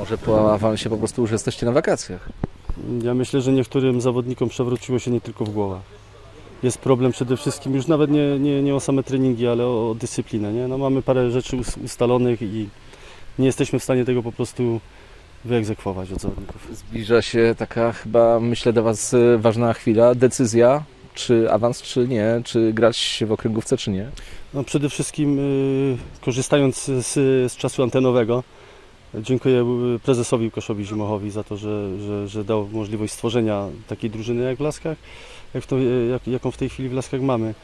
Może po awansie po prostu już jesteście na wakacjach. Ja myślę, że niektórym zawodnikom przewróciło się nie tylko w głowę. Jest problem przede wszystkim już nawet nie, nie, nie o same treningi, ale o, o dyscyplinę. Nie? No, mamy parę rzeczy us- ustalonych i nie jesteśmy w stanie tego po prostu wyegzekwować od zawodników. Zbliża się taka chyba, myślę, dla Was e, ważna chwila, decyzja, czy awans, czy nie, czy grać w okręgówce, czy nie. No, przede wszystkim y, korzystając z, z czasu antenowego, dziękuję y, prezesowi Łukaszowi Zimochowi za to, że, że, że dał możliwość stworzenia takiej drużyny jak w Laskach, jak to, jak, jaką w tej chwili w Laskach mamy.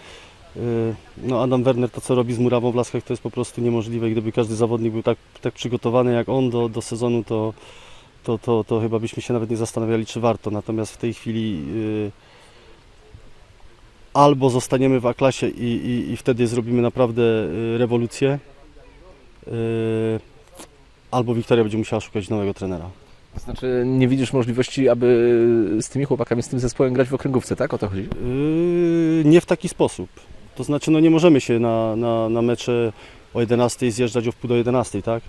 Y, No Adam Werner to co robi z murawą w Laskach to jest po prostu niemożliwe. Gdyby każdy zawodnik był tak, tak przygotowany jak on do, do sezonu, to, to, to, to chyba byśmy się nawet nie zastanawiali, czy warto. Natomiast w tej chwili albo zostaniemy w A-klasie i, i, i wtedy zrobimy naprawdę rewolucję, albo Wiktoria będzie musiała szukać nowego trenera. To znaczy, nie widzisz możliwości, aby z tymi chłopakami, z tym zespołem grać w okręgówce, tak? O to chodzi? Yy, nie w taki sposób. To znaczy, no nie możemy się na, na, na mecze o 11 zjeżdżać o wpół do 11, tak?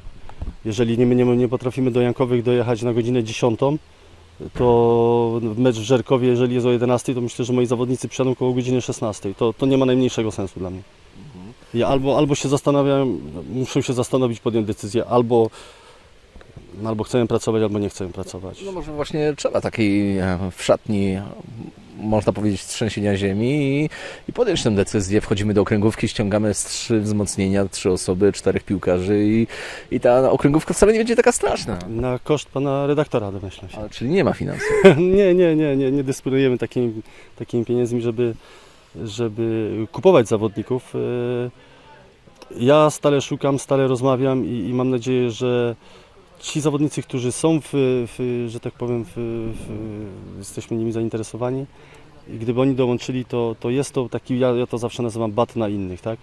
Jeżeli nie, nie, nie potrafimy do Jankowych dojechać na godzinę 10, to mecz w Żerkowie, jeżeli jest o 11, to myślę, że moi zawodnicy przyjadą koło godziny 16. To, to nie ma najmniejszego sensu dla mnie. Ja albo, albo się zastanawiam, muszę się zastanowić, podjąć decyzję, albo, albo chcemy pracować, albo nie chcemy pracować. No może właśnie trzeba takiej e, w szatni, można powiedzieć, trzęsienia ziemi i, i podjąć tę decyzję. Wchodzimy do okręgówki, ściągamy z trzy wzmocnienia, trzy osoby, czterech piłkarzy i, i ta okręgówka wcale nie będzie taka straszna. Na koszt pana redaktora domyślam się. Ale, czyli nie ma finansów. nie, nie, nie, nie, nie dysponujemy takimi, takimi pieniędzmi, żeby, żeby kupować zawodników. E, Ja stale szukam, stale rozmawiam i, i mam nadzieję, że ci zawodnicy, którzy są, w, w, że tak powiem, w, w, jesteśmy nimi zainteresowani i gdyby oni dołączyli, to, to jest to taki, ja, ja to zawsze nazywam bat na innych, tak?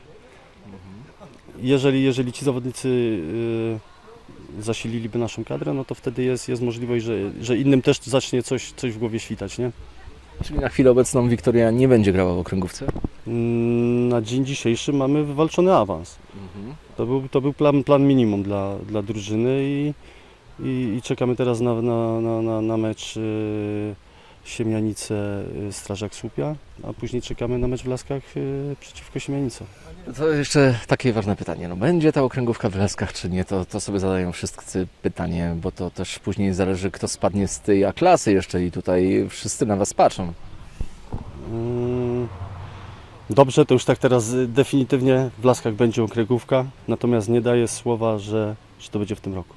Jeżeli, jeżeli ci zawodnicy y, zasililiby naszą kadrę, no to wtedy jest, jest możliwość, że, że innym też zacznie coś, coś w głowie świtać, nie? Czyli na chwilę obecną Wiktoria nie będzie grała w okręgówce. Mm, Na dzień dzisiejszy mamy wywalczony awans. To był, to był plan, plan minimum dla, dla drużyny i, i, i czekamy teraz na, na, na, na, mecz y, Siemianice y, Strażak Słupia, a później czekamy na mecz w Laskach y, przeciwko Siemianice. To jeszcze takie ważne pytanie. No, będzie ta okręgówka w Laskach, czy nie? To, to sobie zadają wszyscy pytanie, bo to też później zależy, kto spadnie z tej A-klasy jeszcze i tutaj wszyscy na Was patrzą. Mm, Dobrze, to już tak teraz y, definitywnie w Laskach będzie okręgówka, natomiast nie daję słowa, że, że to będzie w tym roku.